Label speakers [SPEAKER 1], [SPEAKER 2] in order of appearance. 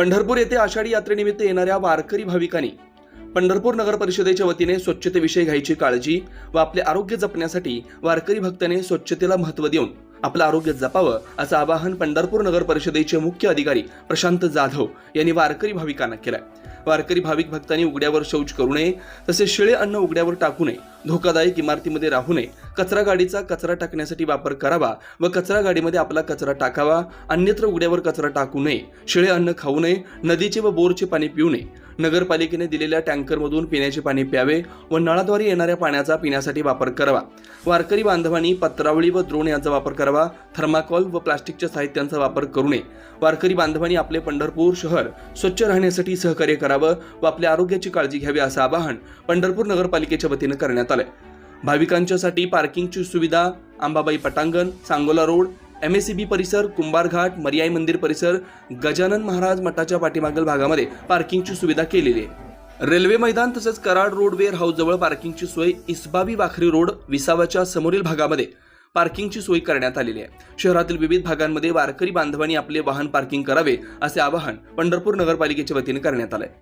[SPEAKER 1] पंढरपूर येथे आषाढी यात्रेनिमित्त येणाऱ्या वारकरी भाविकांनी पंढरपूर नगर परिषदेच्या वतीने स्वच्छतेविषयी घ्यायची काळजी व आपले आरोग्य जपण्यासाठी वारकरी भक्ताने स्वच्छतेला महत्त्व देऊन आपलं आरोग्य जपावं असं आवाहन पंढरपूर नगर परिषदेचे मुख्य अधिकारी प्रशांत जाधव यांनी वारकरी भाविकांना केलंय. वारकरी भाविक भक्तांनी उघड्यावर शौच करू नये तसेच शिळे अन्न उघड्यावर टाकू नये धोकादायक इमारतीमध्ये राहू नये. कचरा गाडीचा कचरा टाकण्यासाठी वापर करावा व कचरा गाडीमध्ये आपला कचरा टाकावा अन्यत्र उघड्यावर कचरा टाकू नये. शिळे अन्न खाऊ नये नदीचे व बोरचे पाणी पिऊ नये. नगरपालिकेने दिलेल्या टँकरमधून पिण्याचे पाणी प्यावे व नळाद्वारे येणाऱ्या पाण्याचा पिण्यासाठी वापर करावा. वारकरी बांधवांनी पत्रावळी व द्रोण यांचा वापर करावा थर्माकॉल व प्लास्टिकच्या साहित्यांचा वापर करू नये. वारकरी बांधवांनी आपले पंढरपूर शहर स्वच्छ राहण्यासाठी सहकार्य करावं व आपल्या आरोग्याची काळजी घ्यावी असं आवाहन पंढरपूर नगरपालिकेच्या वतीनं करण्यात आलंय. भाविकांच्यासाठी पार्किंगची सुविधा अंबाबाई पटांगण Sangola road M S C B परिसर कुंभारघाट मर्याई मंदिर परिसर गजानन महाराज मठाच्या पाठीमागील भागामध्ये पार्किंगची सुविधा केलेली आहे. रेल्वे मैदान तसंच कराड रोड वेअर हाऊसजवळ पार्किंगची सोय इसबाबी वाखरी रोड विसावाच्या समोरील भागामध्ये पार्किंगची सोय करण्यात आलेली आहे. शहरातील विविध भागांमध्ये वारकरी बांधवांनी आपले वाहन पार्किंग करावे असे आवाहन पंढरपूर नगरपालिकेच्या वतीने करण्यात आलं आहे